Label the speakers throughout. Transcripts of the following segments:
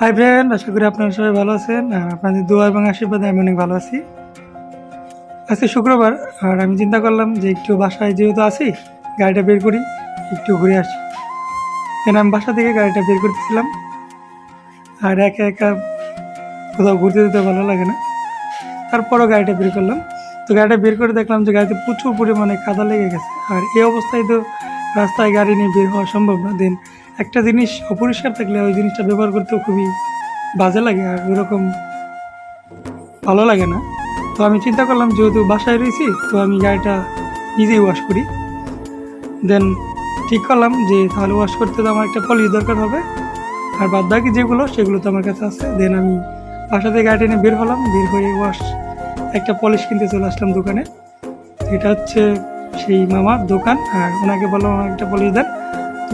Speaker 1: Hi friend আশা করি আপনারা সবাই ভালো আছেন আর আপনাদের দোয়া এবং আশীর্বাদে আমি অনেক ভালো আছি। আজকে শুক্রবার আর আমি চিন্তা করলাম যে একটু বাসায় যেহেতু আছি, গাড়িটা বের করি, একটু ঘুরে আসি। কেন আমি বাসা থেকে গাড়িটা বের করতেছিলাম আর একা একা কোথাও ঘুরতে যেতে ভালো লাগে না। তারপরও গাড়িটা বের করলাম। তো গাড়িটা বের করে দেখলাম যে গাড়িতে প্রচুর পরিমাণে কাদা লেগে গেছে। আর এই অবস্থায় তো রাস্তায় গাড়ি নিয়ে বের হওয়া সম্ভব না। দেন একটা জিনিস অপরিষ্কার থাকলে ওই জিনিসটা ব্যবহার করতেও খুবই বাজে লাগে আর ওরকম ভালো লাগে না। তো আমি চিন্তা করলাম, যেহেতু বাসায় রয়েছি, তো আমি গাড়িটা নিজেই ওয়াশ করি। দেন ঠিক করলাম যে, তাহলে ওয়াশ করতে তো আমার একটা পলিশ দরকার হবে। আর বাদ বাকি যেগুলো, সেগুলো তো আমার কাছে আছে। দেন আমি বাসা থেকে গাড়ি নিয়ে বের হলাম। বের হয়ে ওয়াশ একটা পলিশ কিনতে চলে আসলাম দোকানে। এটা হচ্ছে সেই মামার দোকান। আর ওনাকে বললাম একটা পলিশ দেন।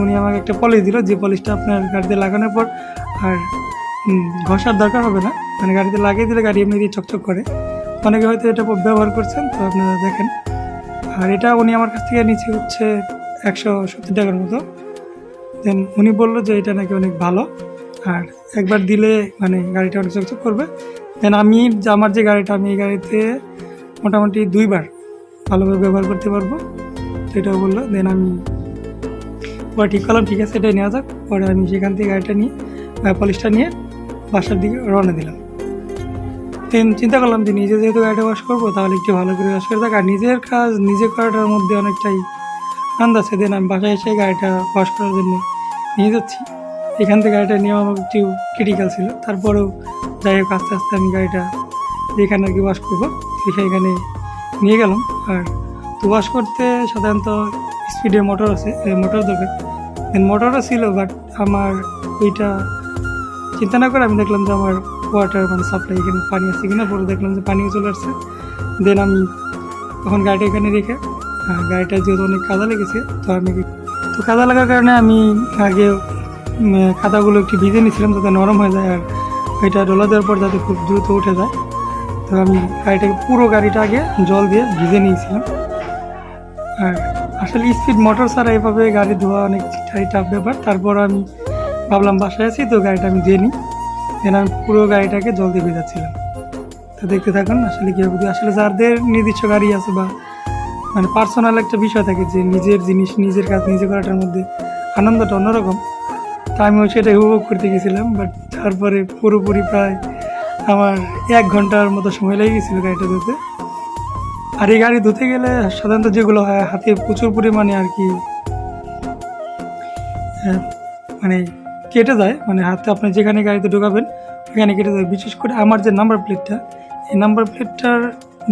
Speaker 1: উনি আমাকে একটা পলিশ দিল। যে পলিশটা আপনার গাড়িতে লাগানোর পর আর ঘষার দরকার হবে না। মানে গাড়িতে লাগিয়ে দিলে গাড়ি এমনিতেই চকচক করে। অনেকে হয়তো এটা ব্যবহার করছেন, তো আপনারা দেখেন। আর এটা উনি আমার কাছ থেকে নিচে হচ্ছে একশো সত্তর টাকার মতো। দেন উনি বলল যে এটা নাকি অনেক ভালো। আর একবার দিলে মানে গাড়িটা অনেক চকচক করবে। দেন আমি আমার যে গাড়িটা, আমি এই গাড়িতে মোটামুটি দুইবার ভালোভাবে ব্যবহার করতে পারব। সেটাও বলল। দেন আমি পরে ঠিক করলাম, ঠিক আছে, এটাই নেওয়া যাক। পরে আমি সেখান থেকে গাড়িটা নিয়ে পলিশটা নিয়ে বাসার দিকে রওনা দিলাম। দেন চিন্তা করলাম যে নিজে যেহেতু গাড়িটা ওয়াশ করব, তাহলে একটু ভালো করে ওয়াশ করে থাক আর নিজের কাজ, নিজে করাটার মধ্যে অনেকটাই আনন্দ আছে। দেন আমি বাসায় এসে গাড়িটা ওয়াশ করার জন্য নিয়ে যাচ্ছি। এখান থেকে গাড়িটা নেওয়া আমার একটু ক্রিটিক্যাল ছিল। তারপরেও যাই হোক, আস্তে আস্তে আমি গাড়িটা যেখানে আর কি ওয়াশ করব সেইখানে নিয়ে গেলাম। আর তো ওয়াশ করতে সাধারণত স্পিডের মোটর আছে মোটর দরকার। দেন মোটরও ছিল বাট আমার ওইটা চিন্তা না করে আমি দেখলাম যে আমার ওয়াটার মানে সাপ্লাই এখানে পানি আছে কিনা পরে দেখলাম যে পানিও চলে আসছে। দেন আমি তখন গাড়িটা এখানে রেখে আহ, গাড়িটা যেহেতু অনেক কাদা লেগেছে তো আমি তো কাদা লাগার কারণে আমি আগে কাদাগুলো একটু ভিজে নিয়েছিলাম যাতে নরম হয়ে যায় আর ওইটা ডলা দেওয়ার পর যাতে খুব দ্রুত উঠে যায়। তো আমি গাড়িটাকে পুরো গাড়িটা আগে জল দিয়ে ভিজে নিয়েছিলাম। আর আসলে স্পিড মোটর ছাড়া এভাবে গাড়ি ধোয়া অনেকটাই টাফ ব্যাপার। তারপর আমি ভাবলাম বাসায় আছি তো গাড়িটা আমি দিয়ে নিই। দেন আমি পুরো গাড়িটাকে জল দিয়ে ভেজাচ্ছিলাম। তো দেখতে থাকুন আসলে কীভাবে। আসলে যাদের নির্দিষ্ট গাড়ি আছে বা মানে পার্সোনাল একটা বিষয় থাকে যে নিজের জিনিস নিজের কাজ নিজে করাটার মধ্যে আনন্দটা অন্যরকম, তা আমিও সেটা উপভোগ করতে গেছিলাম। বাট তারপরে পুরোপুরি প্রায় আমার এক ঘণ্টার মতো সময় লেগে গেছিল গাড়িটা ধুতে। আর এই গাড়ি ধুতে গেলে সাধারণত যেগুলো হয়, হাতে প্রচুর পরিমাণে আর কি মানে কেটে যায়। মানে হাতে আপনি যেখানে গাড়িতে ঢোকাবেন, ওখানে কেটে যায়। বিশেষ করে আমার যে নাম্বার প্লেটটা এই নাম্বার প্লেটটার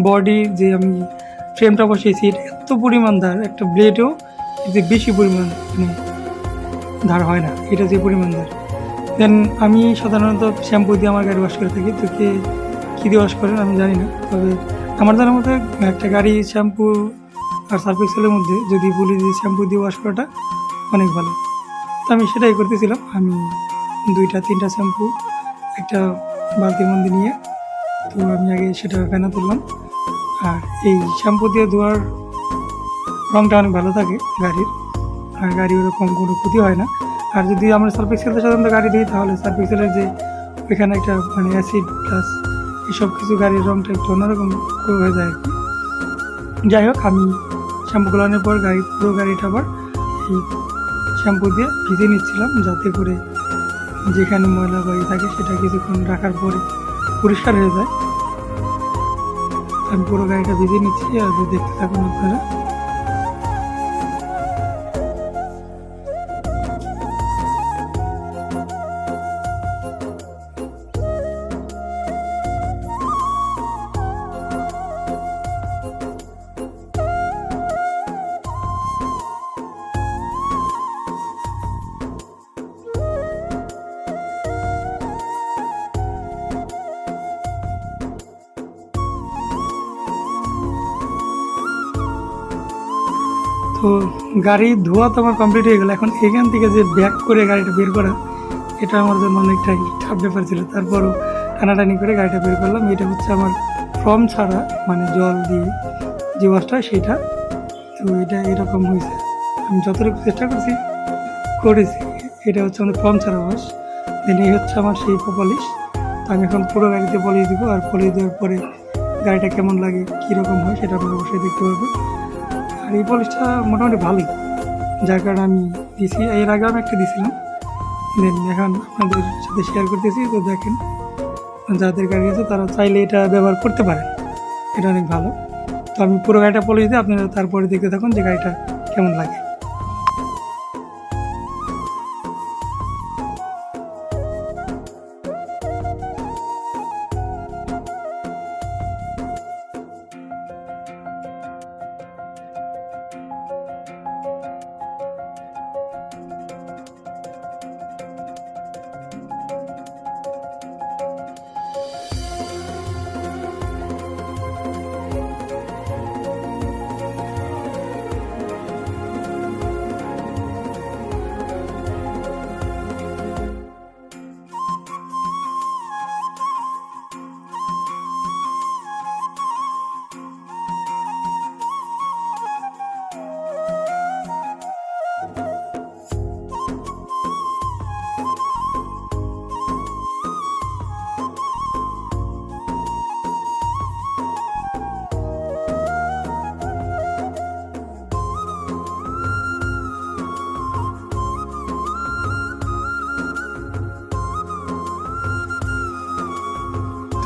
Speaker 1: বডি যে আমি ফ্রেমটা বসিয়েছি, এটা এত পরিমাণ ধার, একটা ব্লেডও যে বেশি পরিমাণ মানে ধার হয় না, এটা যে পরিমাণ ধার। দেন আমি সাধারণত শ্যাম্পু দিয়ে আমার গাড়ি ওয়াশ করে থাকি। তো কে, কী দিয়ে ওয়াশ করেন আমি জানি না, তবে আমার জানার মধ্যে একটা গাড়ি, শ্যাম্পু আর সার্ফ এক্সেলের মধ্যে যদি বলি যে শ্যাম্পু দিয়ে ওয়াশ করাটা অনেক ভালো। তো আমি সেটাই করতেছিলাম। আমি দুইটা, তিনটা শ্যাম্পু, একটা বালতির মধ্যে নিয়ে তো আমি আগে সেটা ফেনা তুললাম। আর এই শ্যাম্পু দিয়ে ধোয়ার রঙটা অনেক ভালো থাকে গাড়ির। আর গাড়ি ওরকম কোনো ক্ষতি হয় না। আর যদি আমরা সার্ফ সাধারণত গাড়ি দিই, তাহলে সার্ফ এক্সেলের যে ওইখানে একটা মানে অ্যাসিড প্লাস এইসব কিছু গাড়ির রঙটা একটু অন্যরকম হয়ে যায় আর কি। যাই হোক, আমি শ্যাম্পু গোলানোর পর গাড়ি, পুরো গাড়িটা আবার এই শ্যাম্পু দিয়ে ভিজে নিচ্ছিলাম যাতে করে যেখানে ময়লা বাড়ি থাকে সেটা কিছুক্ষণ রাখার পরে পরিষ্কার হয়ে যায়। আমি পুরো গাড়িটা ভিজে নিচ্ছি, আর দেখতে থাকুন আপনারা। তো গাড়ি, ধোয়া তো আমার কমপ্লিট হয়ে গেল। এখন এখান থেকে যে ব্যাক করে গাড়িটা বের করা, এটা আমার জন্য অনেকটাই টাফ ব্যাপার ছিল। তারপরও টানাটানি করে গাড়িটা বের করলাম। এটা হচ্ছে আমার ফর্ম ছাড়া মানে জল দিয়ে যে ওয়াশটা সেটা। তো এটা এরকম হয়েছে। আমি যতটুকু চেষ্টা করছি, করেছি। এটা হচ্ছে আমাদের ফর্ম ছাড়া ওয়াশ দেন এই হচ্ছে আমার সেই পলিশ তো আমি এখন পুরো গাড়িতে পলিশ দিব। আর পলিশ দেওয়ার পরে গাড়িটা কেমন লাগে, কীরকম হয়, সেটা আপনারা অবশ্যই দেখতে পারবেন। আর এই পলিশটা মোটামুটি ভালোই। যার কারণে আমি দিছি, এর আগে আমি একটা দিছিলাম। দেন এখন আপনাদের সাথে শেয়ার করতেছি, তো দেখেন যাদের গাড়ি আছে তারা চাইলে এটা ব্যবহার করতে পারে। এটা অনেক ভালো। তো আমি পুরো গাড়িটা পলিশ দিই আপনারা তারপরে দেখতে থাকুন যে গাড়িটা কেমন লাগে।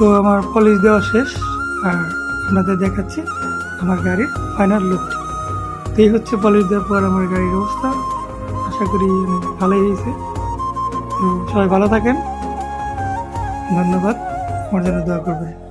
Speaker 1: তো আমার পলিশ দেওয়া শেষ, আর আপনাদের দেখাচ্ছি আমার গাড়ির ফাইনাল লুক তো এই হচ্ছে পলিশ দেওয়ার পর আমার গাড়ির অবস্থা। আশা করি ভালোই হয়েছে। তো সবাই ভালো থাকেন। ধন্যবাদ। আমার জন্য দোয়া করবেন।